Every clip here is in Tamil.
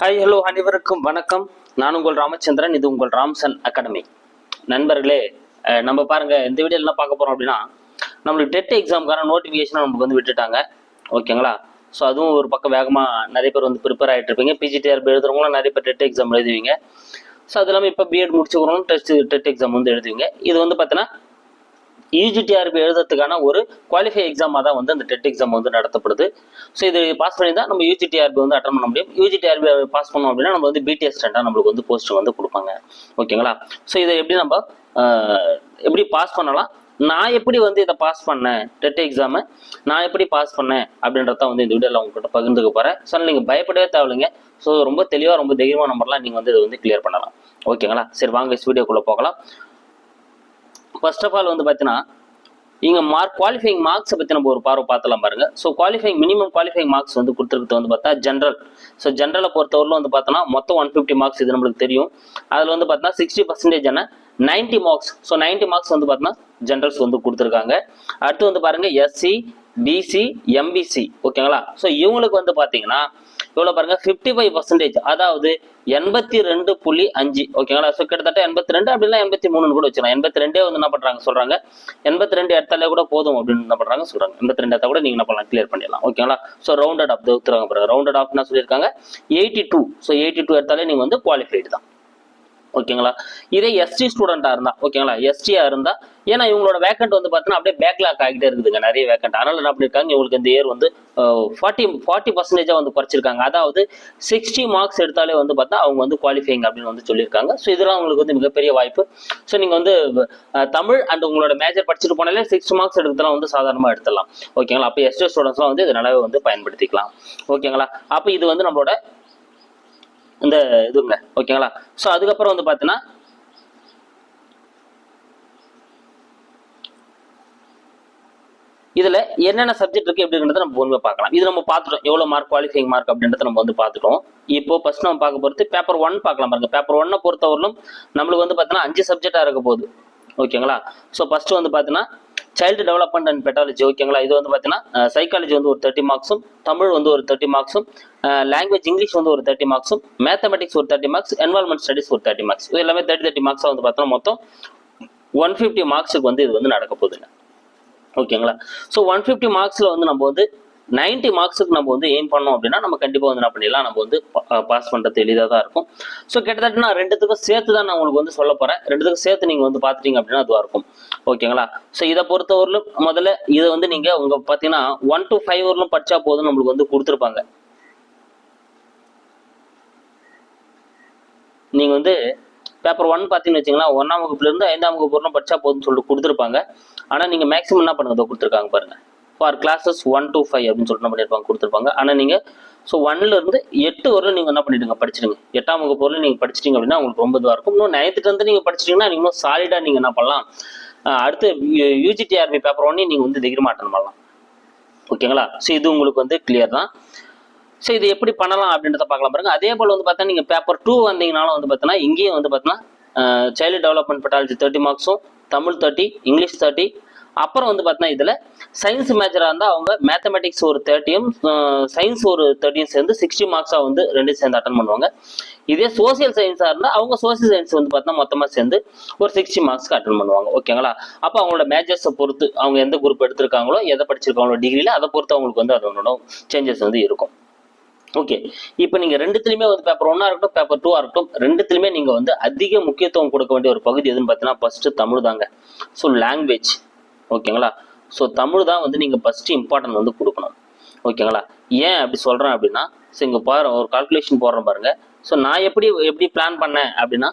ஹாய் ஹலோ அனைவருக்கும் வணக்கம். நான் உங்கள் ராமச்சந்திரன் இது உங்கள் ராம்சன் அகாடமி. நண்பர்களே நம்ம பாருங்க இந்த வீடியோ என்ன பார்க்க போறோம் அப்படின்னா நம்மளுக்கு டெட் எக்ஸாமுக்கான நோட்டிஃபிகேஷன் நமக்கு வந்து விட்டுட்டாங்க. ஓகேங்களா? ஸோ அதுவும் ஒரு பக்கம் வேகமாக நிறைய பேர் வந்து ப்ரிப்பேர் ஆகிட்டு இருப்பீங்க. பிஜிடிஆர் எழுதுறவங்களும் நிறைய பேர் டெட் எக்ஸாம் எழுதுவீங்க. ஸோ அது இல்லாமல் இப்போ பிஎட் முடிச்சுக்கிறவங்களும் டெஸ்ட் டெட் எக்ஸாம் வந்து எழுதுவீங்க. இது வந்து பார்த்தீங்கன்னா யூஜிடிஆர்பி எழுதுறதுக்கான ஒரு குவாலிஃபை எக்ஸாமாக தான் வந்து அந்த டெட் எக்ஸாம் வந்து நடத்தப்படுது. ஸோ இது பாஸ் பண்ணி தான் நம்ம யூஜிடிஆர்பி வந்து அட்டன் பண்ண முடியும். யூஜிடிஆர்பி பாஸ் பண்ணோம் அப்படின்னா நம்ம வந்து பிடிஎஸ் ஸ்டாண்டாக நம்மளுக்கு வந்து போஸ்ட் வந்து கொடுப்பாங்க. ஓகேங்களா ஸோ இதை எப்படி நம்ம எப்படி பாஸ் பண்ணலாம்? நான் எப்படி வந்து இதை பாஸ் பண்ணேன்? டெட் எக்ஸாமை நான் எப்படி பாஸ் பண்ணேன்? அப்படின்றத வந்து இந்த வீடியோவில் உங்ககிட்ட பகிர்ந்துக்க போகிறேன் ஸோ நீங்கள் பயப்படவே தேவையில்லைங்க. ஸோ ரொம்ப தெளிவாக ரொம்ப தைரியமாக நம்பர்லாம் நீங்கள் வந்து இதை வந்து கிளியர் பண்ணலாம். ஓகேங்களா சரி வாங்க வீடியோக்குள்ளே போகலாம். ஃபர்ஸ்ட் ஆஃப் ஆல் வந்து பார்த்தீங்கன்னா இங்கே மார்க் குவாலிஃபைங் மார்க்ஸை பற்றி நம்ம ஒரு பார்வை பார்த்தலாம் பாருங்க. So qualifying minimum qualifying marks வந்து கொடுத்துருக்கிறது வந்து பார்த்தா ஜென்ரல் ஸோ ஜென்ரலை பொறுத்தவரையிலும் வந்து பார்த்தோன்னா மொத்தம் ஒன் ஃபிஃப்டி மார்க்ஸ் இது நம்மளுக்கு தெரியும். அதில் வந்து பார்த்தீங்கன்னா சிக்ஸ்டி பர்சன்டேஜ் என்ன? Ninety marks so ninety marks வந்து பார்த்தீங்கன்னா ஜென்ரல்ஸ் வந்து கொடுத்துருக்காங்க. அடுத்து வந்து பாருங்க எஸ்சி பிசி எம்பிசி ஓகேங்களா ஸோ இவங்களுக்கு வந்து பார்த்தீங்கன்னா இவ்வளோ பாருங்க ஃபிஃப்டி ஃபைவ் பர்சன்டேஜ் அதாவது எண்பத்தி ரெண்டு புள்ளி அஞ்சு. ஓகேங்களா ஸோ கிட்டத்தட்ட எண்பத்தி ரெண்டு அப்படின்னா எண்பத்தி மூணுன்னு கூட வச்சுக்கலாம். எண்பத்தி ரெண்டே வந்து என்ன பண்ணுறாங்க சொல்கிறாங்க எண்பத்தி ரெண்டு எடுத்தாலே கூட போதும் அப்படின்னு என்ன பண்ணுறாங்க சொல்கிறாங்க எண்பத்தி ரெண்டு இடத்த கூட நீங்கள் என்ன பண்ணலாம் கிளியர் பண்ணிடலாம். ஓகேங்களா ஸோ ரவுண்டட் ஆஃப் தவிர்த்துறாங்க பாருங்க. ரவுண்டட் ஆஃப்னா சொல்லியிருக்காங்க? Eighty two so eighty two எடுத்தாலே நீங்கள் வந்து குவாலிஃபைடு தான். ஓகேங்களா இதே எஸ்டி ஸ்டூடெண்டா இருந்தா ஓகேங்களா எஸ்டியா இருந்தா ஏன்னா இவங்களோட வேக்கண்ட் வந்து பார்த்தீங்கன்னா அப்படியே பேக்லாக் ஆகிட்டே இருக்குதுங்க. நிறைய வேக்கண்ட் அதனால என்ன பண்ணிருக்காங்க இவங்களுக்கு இந்த இயர் வந்து ஃபார்ட்டி ஃபார்ட்டி பர்சன்டேஜா வந்து குறைச்சிருக்காங்க. அதாவது சிக்ஸ்டி மார்க்ஸ் எடுத்தாலே வந்து பார்த்தா அவங்க வந்து குவாலிஃபைங் அப்படின்னு வந்து சொல்லியிருக்காங்க. ஸோ இதெல்லாம் உங்களுக்கு வந்து மிகப்பெரிய வாய்ப்பு. ஸோ நீங்க வந்து தமிழ் அண்ட் உங்களோட மேஜர் படிச்சுட்டு போனாலே சிக்ஸ் மார்க்ஸ் எடுக்கலாம் வந்து சாதாரணமாக எடுத்துடலாம். ஓகேங்களா அப்போ எஸ்டி ஸ்டூடெண்ட்ஸ்லாம் வந்து இது நல்லாவே வந்து பயன்படுத்திக்கலாம். ஓகேங்களா அப்போ இது வந்து நம்மளோட இந்த இதுங்க ஓகேங்களா? ஸோ அதுக்கப்புறம் வந்து பார்த்தீங்கன்னா இதுல என்னென்ன சப்ஜெக்ட் இருக்கு எப்படின்றத நம்ம பொறுமையாக பார்க்கலாம். இது நம்ம பார்த்துட்டோம். எவ்வளோ மார்க் குவாலிஃபைங் மார்க் அப்படின்றத நம்ம வந்து பார்த்துட்டோம். இப்போ ஃபர்ஸ்ட் நம்ம பார்க்க பொறுத்து பேப்பர் ஒன் பார்க்கலாம் பாருங்க. பேப்பர் ஒன்னை பொறுத்தவரையிலும் நம்மளுக்கு வந்து பார்த்தீங்கன்னா அஞ்சு சப்ஜெக்டாக இருக்க போகுது. ஓகேங்களா? ஸோ ஃபர்ஸ்ட் வந்து பார்த்தீங்கன்னா சைல்டு டெவலப்மெண்ட் அண்ட் பெட்டாலஜி ஓகேங்களா இது வந்து பார்த்தீங்கன்னா சைக்காலஜி வந்து ஒரு தேர்ட்டி மார்க்ஸும் தமிழ் வந்து ஒரு தேர்ட்டி மார்க்ஸும் லாங்குவேஜ் இங்கிலீஷ் வந்து ஒரு தேர்ட்டி மார்க்ஸும் மேத்தமெட்டிக்ஸ் ஒரு தேர்ட்டி மார்க்ஸ் என்வால்மெண்ட் ஸ்டடிஸ் ஒரு தேர்ட்டி மார்க்ஸ் இது எல்லாமே தேர்ட்டி தேர்ட்டி மார்க்ஸாக வந்து பார்த்தோம்னா மொத்தம் ஒன் ஃபிஃப்டி மார்க்ஸுக்கு வந்து இது வந்து நடக்க போகுதுங்க ஓகேங்களா ஸோ ஒன் ஃபிஃப்டி மார்க்ஸில் வந்து நம்ம வந்து 90 மார்க்ஸுக்கு நம்ம வந்து எய்ம் பண்ணோம் அப்படின்னா நம்ம கண்டிப்பாக வந்து என்ன பண்ணிடலாம்? நம்ம வந்து பாஸ் பண்ணுறது எளிதாக தான் இருக்கும். ஸோ கிட்டத்தட்ட நான் ரெண்டுத்துக்கும் சேர்த்து தான் நான் உங்களுக்கு வந்து சொல்ல போகிறேன் ரெண்டுத்துக்கும் சேர்த்து நீங்கள் வந்து பார்த்துட்டீங்க அப்படின்னா அதுவாக இருக்கும். ஓகேங்களா? ஸோ இதை பொறுத்தவரையிலும் முதல்ல இதை வந்து நீங்கள் உங்கள் பார்த்தீங்கன்னா ஒன் டு ஃபைவ் வரலும் படித்தா போதும் நம்மளுக்கு வந்து கொடுத்துருப்பாங்க. நீங்கள் வந்து பேப்பர் ஒன் பார்த்தீங்கன்னு வச்சிங்களா ஒன்றாம் வகுப்புலேருந்து ஐந்தாம் வகுப்பு வரலும் படித்தா போதும்னு சொல்லிட்டு கொடுத்துருப்பாங்க. ஆனால் நீங்கள் மேக்ஸிமம் என்ன பண்ணுங்க? கொடுத்துருக்காங்க பாருங்கள் for classes one to five அப்படின்னு சொல்லிட்டு பண்ணியிருப்பாங்க கொடுத்துருப்பாங்க. ஆனால் நீங்கள் ஸோ ஒன்லேருந்து எட்டு வரலும் நீங்கள் என்ன பண்ணிடுங்க? படிச்சிடுங்க. எட்டாம் வகுப்பு வரலும் நீங்கள் படிச்சிட்டீங்க அப்படின்னா உங்களுக்கு ரொம்ப இதுவாக இருக்கும். இன்னும் நைன்த்துக்கு வந்து நீங்கள் படிச்சிட்டிங்கன்னா நீங்கள் இன்னும் சாலிடாக நீங்கள் என்ன பண்ணலாம்? அடுத்து யூஜிடிஆர்பி பேப்பர் ஒன்னே நீங்கள் வந்து தைரியமாக அட்டன் பண்ணலாம். ஓகேங்களா ஸோ இது உங்களுக்கு வந்து கிளியர் தான். ஸோ இது எப்படி பண்ணலாம் அப்படின்றத பார்க்கலாம் பாருங்க. அதே போல் வந்து பார்த்தா நீங்கள் பேப்பர் டூ வந்தீங்கனாலும் வந்து பார்த்தீங்கன்னா இங்கேயும் வந்து பார்த்தீங்கன்னா சைல்டு டெவலப்மெண்ட் பெட்டாலஜி தேர்ட்டி மார்க்ஸும் தமிழ் தேர்ட்டி இங்கிலீஷ் தேர்ட்டி அப்புறம் வந்து பார்த்தீங்கன்னா இதில் சயின்ஸ் மேஜராக இருந்தால் அவங்க மேத்தமெட்டிக்ஸ் ஒரு தேர்ட்டியும் சயின்ஸ் ஒரு தேர்ட்டியும் சேர்ந்து சிக்ஸ்டி மார்க்ஸாக வந்து ரெண்டு சேர்ந்து அட்டன் பண்ணுவாங்க. இதே சோசியல் சயின்ஸாக இருந்தால் அவங்க சோசியல் சயின்ஸ் வந்து பார்த்தீங்கன்னா மொத்தமாக சேர்ந்து ஒரு சிக்ஸ்டி மார்க்ஸ்க்கு அட்டன் பண்ணுவாங்க. ஓகேங்களா அப்போ அவங்களோட மேஜர்ஸை பொறுத்து அவங்க எந்த குரூப் எடுத்திருக்காங்களோ எதை படிச்சிருக்காங்களோ டிகிரியில் அதை பொறுத்து அவங்களுக்கு வந்து அதனோட சேஞ்சஸ் வந்து இருக்கும். ஓகே இப்போ நீங்க ரெண்டுத்துலயுமே வந்து பேப்பர் ஒன்னா இருக்கட்டும் பேப்பர் டூவா இருக்கட்டும் ரெண்டுத்துலயுமே நீங்க வந்து அதிக முக்கியத்துவம் கொடுக்க வேண்டிய ஒரு பகுதி எதுன்னு பார்த்தீங்கன்னா ஃபர்ஸ்ட் தமிழ் தாங்க. ஸோ லாங்குவேஜ் ஓகேங்களா? ஸோ தமிழ் தான் வந்து நீங்கள் ஃபஸ்ட்டு இம்பார்ட்டன்ட் வந்து கொடுக்கணும். ஓகேங்களா? ஏன் அப்படி சொல்கிறேன் அப்படின்னா ஸோ இங்கே பாரு ஒரு கால்குலேஷன் போடுறேன் பாருங்கள் ஸோ நான் எப்படி எப்படி பிளான் பண்ணேன் அப்படின்னா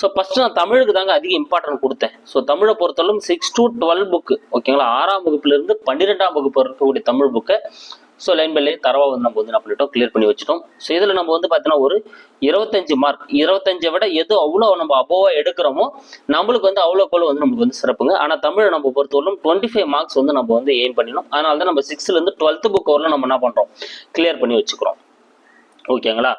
ஸோ ஃபஸ்ட்டு நான் தமிழுக்கு தாங்க அதிக இம்பார்ட்டன்ட் கொடுத்தேன். ஸோ தமிழை பொறுத்தவரைக்கும் சிக்ஸ் டு டுவெல் புக்கு ஓகேங்களா? ஆறாம் வகுப்புலேருந்து பன்னிரெண்டாம் வகுப்பு இருக்கக்கூடிய தமிழ் புக்கை ஸோ லைன் பை லைன் தரவா வந்து நம்ம வந்து என்ன பண்ணிட்டோம்? கிளியர் பண்ணி வச்சிட்டோம். ஸோ இதில் நம்ம வந்து பார்த்தீங்கன்னா ஒரு இருபத்தஞ்சு மார்க் இருபத்தஞ்சை விட எது அவ்வளோ நம்ம அபோவாக எடுக்கிறோமோ நம்மளுக்கு வந்து அவ்வளோ போல வந்து நமக்கு வந்து சிறப்புங்க. ஆனால் தமிழை நம்ம பொறுத்தவரைக்கும் டுவெண்ட்டி ஃபைவ் மார்க்ஸ் வந்து நம்ம வந்து எய்ம் பண்ணிடணும். அதனால தான் நம்ம சிக்ஸ்த்லேருந்து டுவெல்த்து புக் வரலாம் நம்ம என்ன பண்ணுறோம் கிளியர் பண்ணி வச்சுக்கிறோம். ஓகேங்களா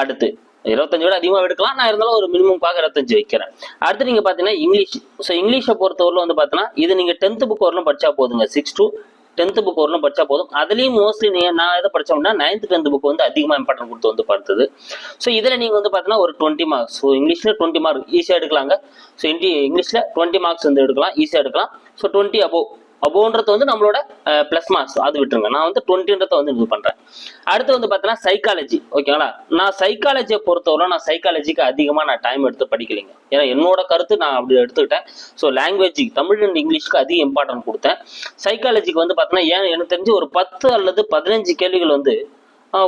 அடுத்து இருபத்தஞ்சு விட அதிகமாக எடுக்கலாம். நான் இருந்தாலும் ஒரு மினிமம் பார்க்க இருபத்தஞ்சு வைக்கிறேன். அடுத்து நீங்கள் பார்த்தீங்கன்னா இங்கிலீஷ். ஸோ இங்கிலீஷை பொறுத்தவரையிலும் வந்து பார்த்தீங்கன்னா இது நீங்கள் டென்த்து புக் வரலாம் படித்தா போதுங்க. சிக்ஸ் டூ டென்த்து புக் வரலும் படித்தா போதும். அதுலேயும் மோஸ்ட்லி நீங்கள் நான் எதை படித்தோம்னா நைன்த் டென்த் புக் வந்து அதிகமாக இம்பார்ட்டன்ட் கொடுத்து வந்து பார்த்தது. ஸோ இதில் நீங்கள் வந்து பார்த்தீங்கன்னா ஒரு டுவெண்ட்டி மார்க்ஸ் ஸோ இங்கிலீஷில் டுவெண்ட்டி மார்க் ஈஸியாக எடுக்கலாங்க. ஸோ இந்தி இங்கிலீஷில் டுவெண்ட்டி மார்க்ஸ் வந்து எடுக்கலாம் ஈஸியாக எடுக்கலாம். ஸோ டுவெண்ட்டி அபோவ் அபோன்றது வந்து நம்மளோட ப்ளஸ் மார்க்ஸ் அது விட்டுருங்க. நான் வந்து டுவெண்ட்டின்றத வந்து இது பண்ணுறேன் அடுத்து வந்து பார்த்தீங்கன்னா சைக்காலஜி ஓகேங்களா நான் சைக்காலஜியை பொறுத்தவரை நான் சைக்காலஜிக்கு அதிகமாக நான் டைம் எடுத்து படிக்கலைங்க. ஏன்னா என்னோட கருத்து நான் அப்படி எடுத்துக்கிட்டேன். ஸோ லாங்குவேஜுக்கு தமிழ் அண்ட் இங்கிலீஷ்க்கு அதிக இம்பார்ட்டன்ட் கொடுத்தேன். சைக்காலஜிக்கு வந்து பார்த்தீங்கன்னா ஏன் எனக்கு தெரிஞ்சு ஒரு பத்து அல்லது பதினஞ்சு கேள்விகள் வந்து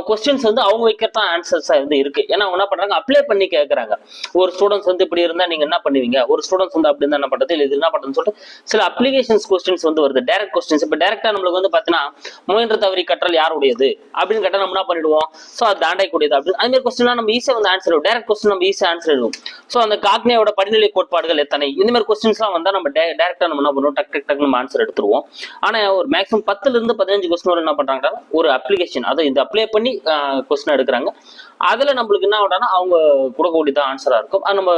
கொஸ்டின்ஸ் வந்து அவங்க வைக்கிறதா ஆன்சர்ஸாக வந்து இருக்கு. ஏன்னா அவங்க என்ன பண்றாங்க? அப்ளை பண்ணி கேட்குறாங்க ஒரு ஸ்டூடெண்ட்ஸ் வந்து இப்படி இருந்தால் நீங்க என்ன பண்ணுவீங்க? ஒரு ஸ்டூடெண்ட்ஸ் வந்து அப்படி இருந்தால் என்ன பண்ணுறது இல்லை இது என்ன பண்ணுறதுன்னு சொல்லிட்டு சில அப்ளிகேஷன்ஸ் கொஸ்டின்ஸ் வந்து வருது. டைரக்ட் கொஸ்டின்ஸ் இப்போ டேரக்டா நம்மளுக்கு வந்து பார்த்தீங்கன்னா முயன்ற தவறி கற்றல் யாருடையது? அப்படின்னு கேட்டால் நம்ம என்ன பண்ணிடுவோம்? ஸோ அது தாண்டைக்கூடியது. அப்படின்னு அதுமாதிரி கொஸ்டின்லாம் நம்ம ஈஸியாக வந்து ஆன்சர் டேரக்ட் கொஸ்டின் நம்ம ஈஸியாக ஆன்சர் எழுதுவோம் ஸோ அந்த காக்னியோட படிநிலை கோட்பாடுகள் எத்தனை? இந்த மாதிரி கொஸ்டின்ஸ்லாம் வந்தால் நம்ம டேரக்டாக நம்ம என்ன பண்ணுவோம்? டக் டக் டக் நம்ம ஆன்சர் எடுத்துருவோம். ஆனால் ஒரு மேக்ஸிமம் பத்துல இருந்து பதினஞ்சு கொஸ்டின் என்ன பண்ணுறாங்கன்னா ஒரு அப்ளிகேஷன் அதை இந்த அப்ளை பண்ணி கொஸ்டின் எடுக்கிறாங்க. அதுல நம்மளுக்கு என்ன ஆகும்னா அவங்க கொடுக்கக்கூடியதான் ஆன்சரா இருக்கும். அது நம்ம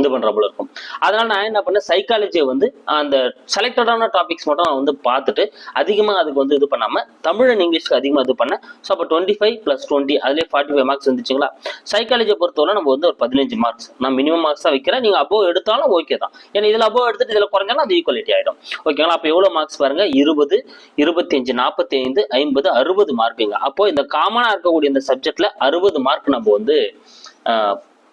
இது பண்ற போல இருக்கும். அதனால நான் என்ன பண்ணேன் சைக்காலஜியை வந்து அந்த செலக்டடான டாபிக்ஸ் மட்டும் நான் வந்து பார்த்துட்டு அதிகமாக அதுக்கு வந்து இது பண்ணாமல் தமிழ் அண்ட் இங்கிலீஷ்க்கு அதிகமாக இது பண்ணேன். ஸோ அப்போ டுவெண்ட்டி ஃபைவ் ப்ளஸ் டுவெண்ட்டி அதிலே ஃபார்ட்டி ஃபைவ் மார்க்ஸ் வந்துச்சுங்களா சைக்காலஜியை பொறுத்தவரை நம்ம வந்து ஒரு பதினஞ்சு மார்க்ஸ் நான் மினிமம் மார்க்ஸ் தான் வைக்கிறேன். நீங்கள் அபோவ் எடுத்தாலும் ஓகே தான். ஏன்னா இதில் அபோவ் எடுத்துட்டு இதில் குறைஞ்சாலும் அது ஈக்குவாலிட்டி ஆகிடும் ஓகேங்களா அப்போ எவ்வளோ மார்க்ஸ் பாருங்க? இருபது இருபத்தஞ்சு நாற்பத்தி ஐந்து ஐம்பது அறுபது மார்க்குங்க அப்போ இந்த காமனாக இருக்கக்கூடிய இந்த சப்ஜெக்டில் அறுபது மார்க் நம்ம வந்து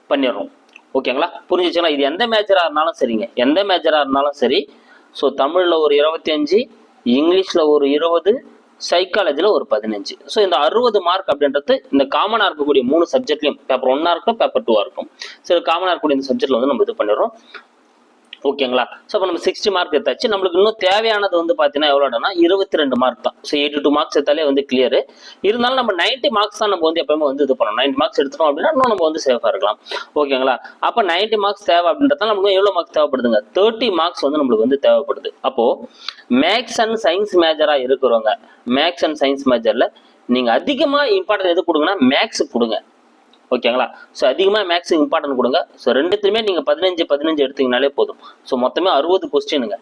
பண்ணிடுறோம். ஓகேங்களா? புரிஞ்சுச்சுங்களா? இது எந்த மேஜராக இருந்தாலும் சரிங்க. எந்த மேஜராக இருந்தாலும் சரி. ஸோ தமிழில் ஒரு இருபத்தி அஞ்சு இங்கிலீஷில் ஒரு இருபது சைக்காலஜியில் ஒரு பதினஞ்சு. ஸோ இந்த அறுபது மார்க் அப்படின்றது இந்த காமனாக இருக்கக்கூடிய மூணு சப்ஜெக்ட்லையும் பேப்பர் ஒன்னாக இருக்கும் பேப்பர் டூவாக இருக்கும் சரி காமனாக இருக்கக்கூடிய இந்த சப்ஜெக்டில் வந்து நம்ம இது பண்ணிடுறோம். ஓகேங்களா? ஸோ அப்போ நம்ம சிக்ஸ்டி மார்க் எடுத்தாச்சு. நம்மளுக்கு இன்னும் தேவையானது வந்து பார்த்தீங்கன்னா எவ்வளோடனா இருபத்தி ரெண்டு மார்க் தான். ஸோ எயிட்டி டூ மார்க்ஸ் எடுத்தாலே வந்து கிளியர் இருந்தாலும் நம்ம 90 மார்க்ஸ் தான் நம்ம வந்து எப்பயுமே வந்து இது பண்ணணும். 90 மார்க்ஸ் எடுத்துட்டோம் அப்படின்னா இன்னும் நம்ம வந்து சேஃபாக இருக்கலாம். ஓகேங்களா? அப்போ 90 மார்க்ஸ் தேவை அப்படின்றத நமக்கு எவ்வளோ மார்க்ஸ் தேவைப்படுதுங்க? தேர்ட்டி மார்க்ஸ் வந்து நம்மளுக்கு வந்து தேவைப்படுது. அப்போது மேக்ஸ் அண்ட் சயின்ஸ் மேஜராக இருக்கிறவங்க மேக்ஸ் அண்ட் சயின்ஸ் மேஜரில் நீங்கள் அதிகமாக இம்பார்ட்டன்ட் எது கொடுங்கன்னா மேக்ஸ் கொடுங்க. ஓகேங்களா ஸோ அதிகமாக மேக்ஸ் இம்பார்ட்டன்ட் கொடுங்க. ஸோ ரெண்டுத்துலையுமே நீங்கள் பதினஞ்சு பதினஞ்சு எடுத்தீங்கனாலே போதும். ஸோ மொத்தமே அறுபது கொஸ்டினுங்க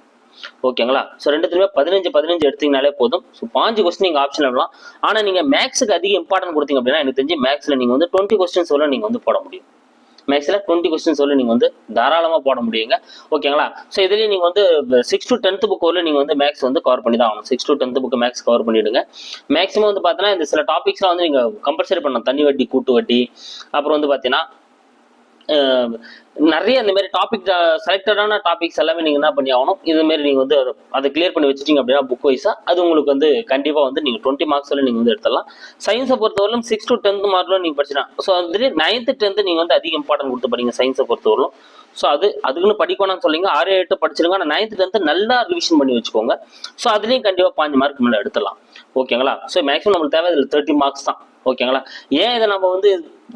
ஓகேங்களா ஸோ ரெண்டுத்துலையுமே பதினஞ்சு பதினஞ்சு எடுத்தீங்கனாலே போதும். ஸோ பாஞ்சு கொஸ்டின் நீங்கள் ஆப்ஷன் விடலாம். ஆனால் நீங்கள் மேக்ஸுக்கு அதிக இம்பார்ட்டன்ட் கொடுத்தீங்க அப்படின்னா எனக்கு தெரிஞ்சு மேக்ஸில் நீங்கள் வந்து டுவெண்ட்டி கொஸ்டின்ஸ் வரை நீங்கள் வந்து போட முடியும். மேக்ஸில் டுவெண்ட்டி கொஸ்டின்ஸ் வரை நீங்கள் வந்து தாராளமாக போட முடியுங்க. ஓகேங்களா ஸோ இதுலேயும் நீங்கள் வந்து சிக்ஸ் டு டென்த் புக் வரல நீங்கள் வந்து மேக்ஸ் வந்து கவர் பண்ணி தான் ஆகணும். Six to tenth book maths cover பண்ணிவிடுங்க மேக்ஸிமம் வந்து பார்த்தீங்கன்னா இந்த சில டாபிக்ஸ்லாம் வந்து நீங்கள் கம்பல்சரி பண்ணலாம். தண்ணி வட்டி கூட்டு வட்டி அப்புறம் வந்து பார்த்தீங்கன்னா நிறைய இந்த மாதிரி டாபிக் செலக்டடான டாபிக்ஸ் எல்லாமே நீங்கள் என்ன பண்ணி ஆகணும்? இது மாதிரி நீங்கள் வந்து அதை- அதை கிளியர் பண்ணி வச்சிட்டீங்க அப்படின்னா புக் வைஸாக அது உங்களுக்கு வந்து கண்டிப்பாக வந்து நீங்கள் டுவெண்ட்டி மார்க்ஸ் வரை நீங்கள் வந்து எடுத்துடலாம். சயின்ஸை பொறுத்தவரையிலும் சிக்ஸ் டு டென்த் மார்க்ல நீங்கள் படிச்சிடலாம். ஸோ அதுலேயே நைன்த்து டென்த்து நீங்கள் வந்து அதிக இம்பார்ட்டன்ட் கொடுத்து படிங்க சயின்ஸை பொறுத்தவரையிலும். ஸோ அது அதுக்குன்னு படிக்கணும்னு சொல்லிங்க ஆறு எட்டு படிச்சிருங்க. ஆனால் நைன்த்து டென்த்து நல்லா ரிவிஷன் பண்ணி வச்சுக்கோங்க. ஸோ அதுலேயும் கண்டிப்பாக பாஞ்சு மார்க் மேலே எடுத்துடலாம். ஓகேங்களா ஸோ மேக்ஸிமம் நம்மளுக்கு தேவை இதில் தேர்ட்டி மார்க்ஸ் தான். ஓகேங்களா? ஏன் இதை நம்ம வந்து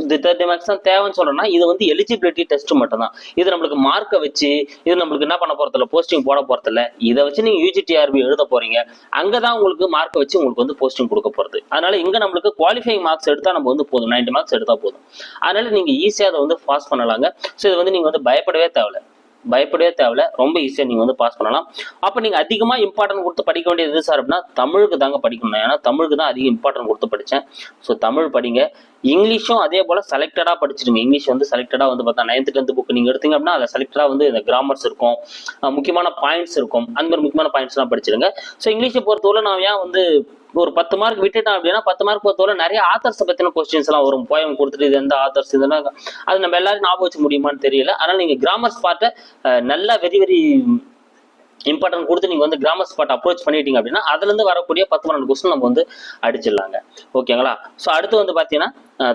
இது தேர்ட்டி மார்க்ஸ் தான் தேவைன்னு சொல்றோம்னா இது வந்து எலிஜிபிலிட்டி டெஸ்ட் மட்டும் தான் இது நம்மளுக்கு மார்க்கை வச்சு இது நம்மளுக்கு என்ன பண்ண போறதில்ல போஸ்டிங் போட போறதில்ல. இதை வச்சு நீங்க யூஜிடிஆர்பி எழுத போறீங்க. அங்கதான் உங்களுக்கு மார்க்கை வச்சு உங்களுக்கு வந்து போஸ்டிங் கொடுக்க போறது. அதனால இங்க நம்மளுக்கு குவாலிஃபைங் மார்க்ஸ் எடுத்தா நம்ம வந்து போதும். 90 மார்க்ஸ் எடுத்தா போதும். அதனால நீங்க ஈஸியா அதை வந்து பாஸ் பண்ணலாங்க. ஸோ இது வந்து நீங்க வந்து பயப்படவே தேவையில்ல. பயப்படவே தேவையில்ல. ரொம்ப ஈஸியாக நீங்கள் வந்து பாஸ் பண்ணலாம். அப்போ நீங்கள் அதிகமாக இம்பார்ட்டன்ட் கொடுத்து படிக்க வேண்டியது எது சார் அப்படின்னா தமிழுக்கு தாங்க படிக்கணும். ஏன்னா தமிழுக்கு தான் அதிக இம்பார்ட்டன்ட் கொடுத்து படித்தேன் ஸோ தமிழ் படிங்க. இங்கிலீஷும் அதே போல் செலக்டடாக படிச்சிருங்க இங்கிலீஷ் வந்து செலக்டடாக வந்து பார்த்தா நைன்த்து டென்த் புக் நீங்கள் எடுத்தீங்க அப்படின்னா அதில் செலக்டடாக வந்து இந்த கிராமர்ஸ் இருக்கும். முக்கியமான பாயிண்ட்ஸ் இருக்கும். அந்த மாதிரி முக்கியமான பாயிண்ட்ஸ்லாம் படிச்சிருங்க ஸோ இங்கிலீஷை பொறுத்தவரை நான் ஏன் வந்து ஒரு பத்து மார்க் விட்டுட்டான் அப்படின்னா பத்து மார்க் பொறுத்தவரை நிறைய ஆத்தர்ஸை பற்றின கொஸ்டின்ஸ் எல்லாம் வரும். போயம் கொடுத்துட்டு இது எந்த ஆத்தர்ஸ் இதுனா அது நம்ம எல்லாரும் ஞாபகம் வச்சு முடியுமான்னு தெரியல. ஆனால் நீங்கள் கிராமர்ஸ் பார்ட்டை நல்லா வெரி வெரி இம்பார்ட்டன்ட் கொடுத்து நீங்கள் வந்து கிராமர் ஸ்பாட் அப்ரோச் பண்ணிட்டீங்க அப்படின்னா அதுலேருந்து வரக்கூடிய பத்து பன்னெண்டு கொஸ்டின் நம்ம வந்து அடிச்சிடலாங்க. ஓகேங்களா ஸோ அடுத்து வந்து பார்த்தீங்கன்னா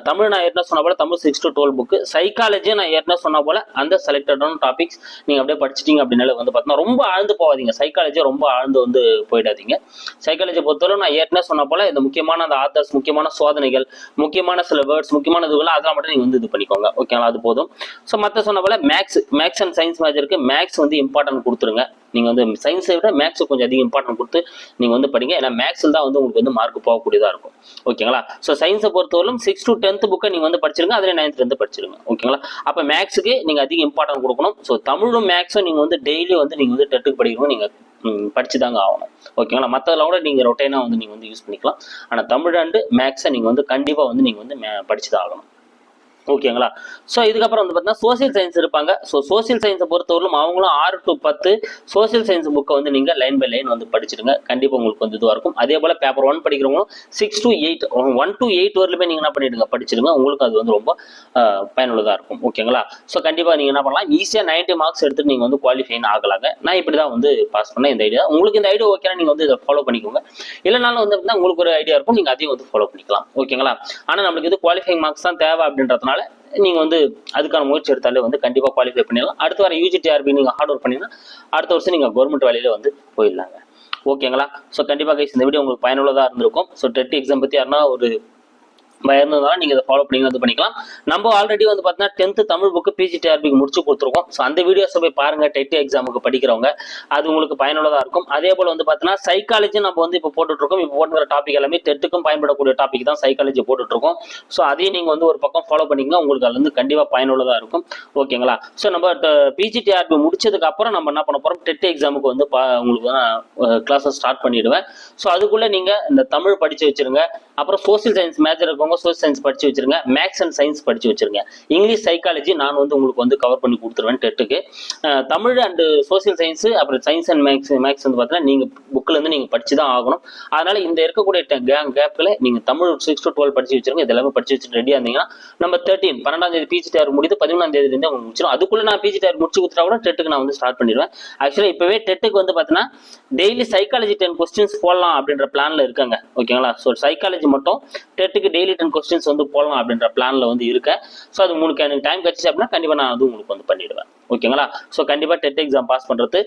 தமிழ் நான் ஏற்கனவே சொன்ன போல Tamil six to twelve book psychology நான் ஏற்கனவே சொன்ன போல அந்த செலக்டடான டாபிக்ஸ் நீங்கள் அப்படியே படிச்சிட்டீங்க அப்படின்னாலே வந்து பார்த்தீங்கன்னா ரொம்ப ஆழ்ந்து போகாதீங்க. சைக்காலஜி ரொம்ப ஆழ்ந்து வந்து போயிடாதீங்க. சைக்காலஜி பொறுத்தவரை நான் ஏற்கனவே சொன்ன போல இந்த முக்கியமான அந்த ஆத்தர்ஸ் முக்கியமான சோதனைகள் முக்கியமான சில வேர்ட்ஸ் முக்கியமான இதுகள் அதெல்லாம் மட்டும் நீங்கள் வந்து இது பண்ணிக்கோங்க. ஓகேங்களா அது போதும். ஸோ மற்ற சொன்ன போல மேக்ஸ் மேக்ஸ் அண்ட் சயின்ஸ் மேஜருக்கு மேக்ஸ் வந்து இம்பார்ட்டன்ட் கொடுத்துருங்க. நீங்கள் வந்து சயின்ஸை விட மேக்ஸுக்கு கொஞ்சம் அதிகம் இம்பார்ட்டன்ட் கொடுத்து நீங்கள் வந்து படிங்க. ஏன்னா மேக்ஸில் தான் வந்து உங்களுக்கு வந்து மார்க் போகக்கூடியதாக இருக்கும். ஓகேங்களா ஸோ சயின்ஸை பொறுத்தவரைக்கும் சிக்ஸ் டு டென்த் புக்கை நீங்கள் வந்து படிச்சிருங்க அதில் நைன்த்லேருந்து படிச்சிருங்க. ஓகேங்களா அப்போ மேக்ஸுக்கு நீங்கள் அதிக இம்பார்ட்டன்ட் கொடுக்கணும். ஸோ தமிழும் மேக்ஸும் நீங்கள் வந்து டெய்லி வந்து நீங்கள் வந்து டெட்டுக்கு படிக்கணும் நீங்கள் படிச்சு தாங்க ஆகணும். ஓகேங்களா மற்றதெல்லாம் கூட நீங்கள் ரொட்டைனாக வந்து நீங்கள் வந்து யூஸ் பண்ணிக்கலாம். ஆனால் தமிழ் அண்டு மேக்ஸை நீங்கள் வந்து கண்டிப்பாக வந்து நீங்கள் வந்து படிச்சு தான் ஆகணும். ஓகேங்களா? ஸோ இதுக்கப்புறம் வந்து பார்த்தீங்கன்னா சோசியல் சயின்ஸ் இருப்பாங்க. ஸோ சோசியல் சயின்ஸை பொறுத்தவரையிலும் அவங்களும் ஆறு டு பத்து சோசியல் சயின்ஸ் புக்கை வந்து நீங்கள் லைன் பை லைன் வந்து படிச்சிடுங்க. கண்டிப்பாக உங்களுக்கு வந்து இதுவாக இருக்கும். அதே போல் paper one படிக்கிறவங்களும் six to eight one to eight வரலுமே நீங்கள் என்ன பண்ணிடுங்க படிச்சிடுங்க. உங்களுக்கு அது வந்து ரொம்ப பயனுள்ளதாக இருக்கும். ஓகேங்களா? ஸோ கண்டிப்பாக நீங்கள் என்ன பண்ணலாம் ஈஸியாக நைன்ட்டி மார்க்ஸ் எடுத்துட்டு நீங்கள் வந்து குவாலிஃபைன் ஆகலாங்க. நான் இப்படி தான் வந்து பாஸ் பண்ணேன் இந்த ஐடியா உங்களுக்கு இந்த ஐடியா ஓகேனா நீங்கள் வந்து இதை ஃபாலோ பண்ணிக்கோங்க. இல்லைனாலும் வந்து பார்த்தீங்கன்னா உங்களுக்கு ஒரு ஐடியா இருக்கும். நீங்கள் அதையும் வந்து ஃபாலோ பண்ணிக்கலாம். ஓகேங்களா? ஆனால் நம்மளுக்கு இது குவாலிஃபைங் மார்க்ஸ் தான் தேவை அப்படின்றதுனால நீங்கள் வந்து அதுக்கான முயற்சி எடுத்தாலே வந்து கண்டிப்பாக குவாலிஃபை பண்ணிடலாம். அடுத்த வாரம் யூஜிடிஆர்பி நீங்கள் ஹார்ட் ஒர்க் பண்ணிங்கன்னா அடுத்த வருஷம் நீங்கள் கவர்மெண்ட் வேலையில வந்து போயிடலாங்க. ஓகேங்களா ஸோ கண்டிப்பாக கைஸ் இந்த வீடியோ உங்களுக்கு பயனுள்ளதாக இருந்திருக்கும். ஸோ டெட் எக்ஸாம் பற்றி யாருன்னா ஒரு பயந்ததுனால நீங்கள் இதை ஃபாலோ பண்ணி வந்து பண்ணிக்கலாம். நம்ம ஆல்ரெடி வந்து பார்த்தீங்கன்னா டென்த்து தமிழ் புக்கு பிஜிடிஆர்பிக்கு முடிச்சு கொடுத்துருக்கோம். ஸோ அந்த வீடியோஸை போய் பாருங்கள் டெட் எக்ஸாமுக்கு படிக்கிறவங்க. அது உங்களுக்கு பயனுள்ளதாக இருக்கும். அதே போல் வந்து பார்த்தீங்கன்னா சைக்காலஜி நம்ம வந்து இப்போ போட்டுட்ருக்கோம். இப்போ போட்டுக்கிற டாபிக் எல்லாமே டெட்டுக்கும் பயன்படக்கூடிய டாபிக் தான் சைக்காலஜி போட்டுட்ருக்கோம். ஸோ அதையும் நீங்கள் வந்து ஒரு பக்கம் ஃபாலோ பண்ணிங்கன்னா உங்களுக்கு அது வந்து கண்டிப்பாக பயனுள்ளதாக இருக்கும். ஓகேங்களா ஸோ நம்ம பிஜிடிஆர்பி முடிச்சதுக்கு அப்புறம் நம்ம என்ன பண்ண போகிறோம் டெட் எக்ஸாமுக்கு வந்து பா உங்களுக்கு கிளாஸை ஸ்டார்ட் பண்ணிடுவேன். ஸோ அதுக்குள்ளே நீங்கள் இந்த தமிழ் படித்து வச்சிருங்க. அப்புறம் சோசியல் சயின்ஸ் மேஜர் இருக்கவங்க சோசியல் சயின்ஸ் படிச்சு வச்சிருங்க மேக்ஸ் அண்ட் சயின்ஸ் படிச்சு வச்சிருங்க. இங்கிலீஷ் சைக்காலஜி நான் வந்து உங்களுக்கு வந்து கவர் பண்ணி கொடுத்துருவேன் டெட்டுக்கு தமிழ் அண்டு சோசியல் சயின்ஸ் அப்புறம் சயின்ஸ் அண்ட் மேக்ஸ் மேக்ஸ் வந்து பார்த்தீங்கன்னா நீங்கள் புக்கில் இருந்து நீங்கள் படிச்சு தான் ஆகணும். அதனால இந்த இருக்கக்கூடிய கேப்பில் நீங்கள் தமிழ் சிக்ஸ் டு டுவெல் படிச்சு வச்சிருங்க. இதெல்லாமே படிச்சு வச்சுட்டு ரெடியாக இருந்தீங்கன்னா நம்ம தேர்ட்டின் பன்னெண்டாம் தேதி பிஜி டேர் முடிது பதிமூணாம் தேதியிலேருந்து உங்களுக்கு முடிச்சிடும் அதுக்குள்ளே நான் பிஜி டேர் முடிச்சு கொடுத்தா கூட டெட்டுக்கு நான் வந்து ஸ்டார்ட் பண்ணிடுவேன். ஆக்சுவலாக இப்போவே டெட்டுக்கு வந்து பார்த்தீங்கன்னா டெய்லி சைக்காலஜி டென் கொஸ்டின்ஸ் போடலாம் அப்படின்ற பிளானில் இருக்காங்க. ஓகேங்களா ஸோ சைக்காலஜி மட்டும் டெட்டுக்கு டெய்லி டென் கொஸ்டின்ஸ் வந்து போடலாம் அப்படின்ற பிளானில் வந்து இருக்கேன் ஸோ அது உங்களுக்கு எனக்கு டைம் கிடச்சிச்சு அப்படின்னா கண்டிப்பாக நான் அது உங்களுக்கு வந்து பண்ணிடுவேன். ஓகேங்களா ஸோ கண்டிப்பாக டெட் எக்ஸாம் பாஸ் பண்ணுறது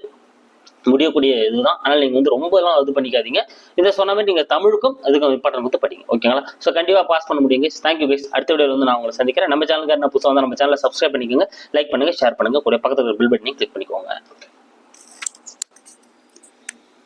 முடியக்கூடிய இதுதான். ஆனால் நீங்கள் வந்து ரொம்பலாம் இது பண்ணிக்காதீங்க. இதை சொன்ன மாதிரி நீங்கள் தமிழுக்கும் அதுக்கும் இம்பார்ட்டன் கொடுத்து படிங்க. ஓகேங்களா ஸோ கண்டிப்பாக பாஸ் பண்ண முடியுங்க தேங்க்யூ கைஸ் அடுத்த வீடியோ வந்து நான் உங்களை சந்திக்கிறேன். நம்ம சேனலுக்கு என்ன புதுசாக வந்து நம்ம சேனலை சப்ஸ்கிரைப் பண்ணிக்கோங்க லைக் பண்ணுங்க ஷேர் பண்ணுங்க. கூட பக்கத்தில் பில் பட்டனையும் கிளிக் பண்ணிக்கோங்க.